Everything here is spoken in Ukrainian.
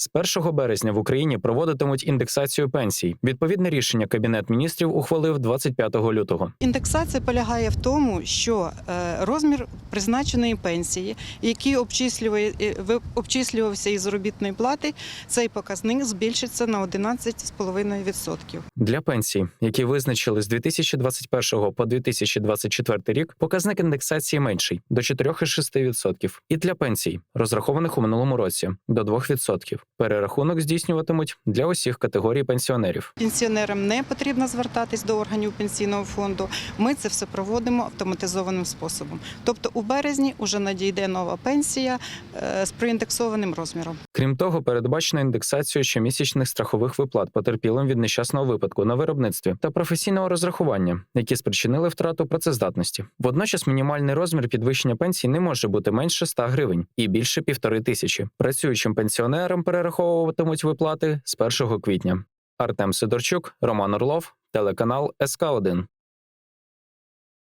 З 1 березня в Україні проводитимуть індексацію пенсій. Відповідне рішення Кабінет міністрів ухвалив 25 лютого. Індексація полягає в тому, що е, розмір призначеної пенсії, який обчислює, е, обчислювався із заробітної плати, цей показник збільшиться на 11,5%. Для пенсій, які визначили з 2021 по 2024 рік, показник індексації менший до 4,6%. І для пенсій, розрахованих у минулому році, до 2%. Перерахунок здійснюватимуть для усіх категорій пенсіонерів. Пенсіонерам не потрібно звертатись до органів пенсійного фонду. Ми це все проводимо автоматизованим способом. Тобто у березні вже надійде нова пенсія е, з проіндексованим розміром. Крім того, передбачено індексацію щомісячних страхових виплат потерпілим від нещасного випадку на виробництві та професійного розрахування, які спричинили втрату працездатності. Водночас мінімальний розмір підвищення пенсії не може бути менше 100 гривень і більше півтори тисячі. Працюючим пенсіонерам перераховуватимуть виплати з 1 квітня. Артем Сидорчук, Роман Орлов, телеканал СК 1